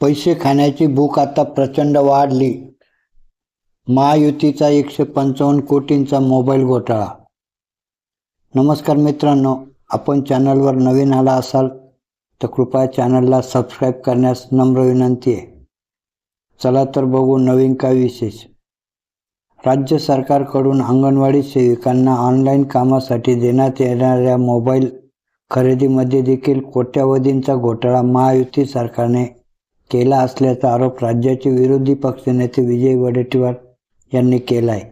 पैसे खाण्याची भूक आता प्रचंड वाढली. महायुतीचा एकशे पंचावन्न कोटींचा मोबाईल घोटाळा. नमस्कार मित्रांनो आपण चॅनलवर नवीन आला असाल तर कृपया चॅनलला सबस्क्राईब करण्यास नम्र विनंती आहे. चला तर बघू नवीन काय विशेष. राज्य सरकारकडून अंगणवाडी सेविकांना ऑनलाईन कामासाठी देण्यात येणाऱ्या मोबाईल खरेदीमध्ये देखील कोट्यावधींचा घोटाळा महायुती सरकारने केला असल्याचा आरोप राज्याचे विरोधी पक्षनेते विजय वडेट्टीवार यांनी केला आहे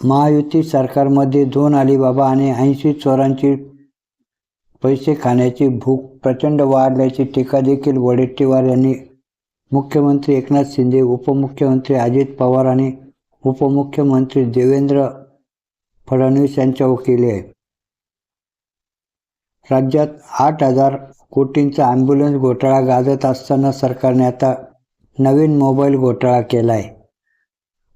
महायुती सरकारमध्ये दोन अलिबाबा आणि ऐंशी चोरांची पैसे खाण्याची भूक प्रचंड वाढल्याची टीका देखील वडेट्टीवार यांनी मुख्यमंत्री एकनाथ शिंदे उपमुख्यमंत्री अजित पवार आणि उपमुख्यमंत्री देवेंद्र फडणवीस यांच्यावर केली आहे. राज्यात आठ हजार कोटींचा ॲम्ब्युलन्स घोटाळा गाजत असताना सरकारने आता नवीन मोबाईल घोटाळा केला आहे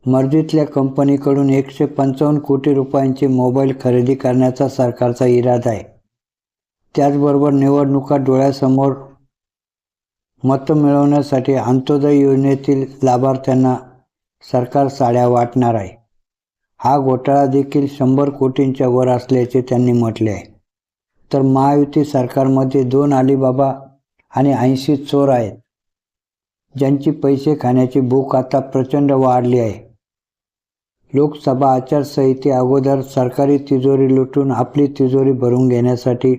मर्जीतल्या कंपनीकडून एकशे पंचावन्न कोटी रुपयांचे मोबाईल खरेदी करण्याचा सरकारचा इरादा आहे. त्याचबरोबर निवडणुका डोळ्यासमोर मतं मिळवण्यासाठी अंत्योदय योजनेतील लाभार्थ्यांना सरकार साड्या वाटणार आहे. हा घोटाळा देखील शंभर कोटींच्या वर असल्याचे त्यांनी म्हटले आहे. तर महायुती सरकारमध्ये दोन अलीबाबा आणि ऐंशी चोर आहेत ज्यांची पैसे खाण्याची भूक आता प्रचंड वाढली आहे. लोकसभा आचारसंहिते अगोदर सरकारी तिजोरी लुटून आपली तिजोरी भरून घेण्यासाठी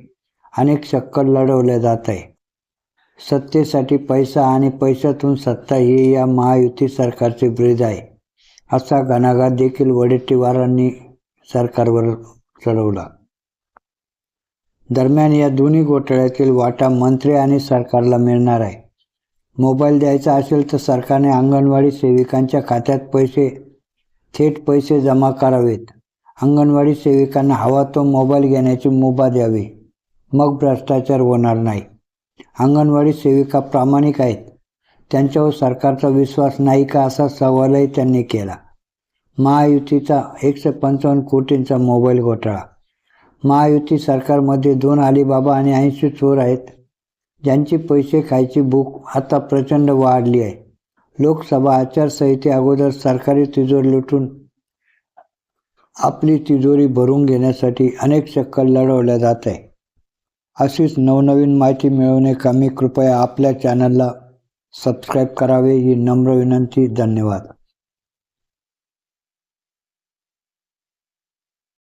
अनेक शक्कल लढवल्या जात आहे. सत्तेसाठी पैसा आणि पैशातून सत्ता हे या महायुती सरकारचे ब्रिज आहे असा घणाघात देखील वडेट्टीवारांनी सरकारवर चढवला. दरम्यान या दोन्ही घोटाळ्यातील वाटा मंत्री आणि सरकारला मिळणार आहे. मोबाईल द्यायचा असेल तर सरकारने अंगणवाडी सेविकांच्या खात्यात पैसे थेट पैसे जमा करावेत. अंगणवाडी सेविकांना हवा तो मोबाईल घेण्याची मुभा द्यावी. मग भ्रष्टाचार होणार नाही. अंगणवाडी सेविका प्रामाणिक आहेत. त्यांच्यावर सरकारचा विश्वास नाही का असा सवालही त्यांनी केला. महायुतीचा एकशे पंचावन्न कोटींचा मोबाईल घोटाळा महायुती सरकारमध्ये दोन अलिबाबा आणि ऐंशी चोर आहेत. ज्यांची पैसे खायची भूक आता प्रचंड वाढली आहे. लोकसभा आचारसंहिते अगोदर सरकारी तिजोरी लुटून आपली तिजोरी भरून घेण्यासाठी अनेक चक्कर लढवल्या जात आहे. अशीच नवनवीन माहिती मिळवणे कमी कृपया आपल्या चॅनलला सबस्क्राईब करावे ही नम्र विनंती. धन्यवाद.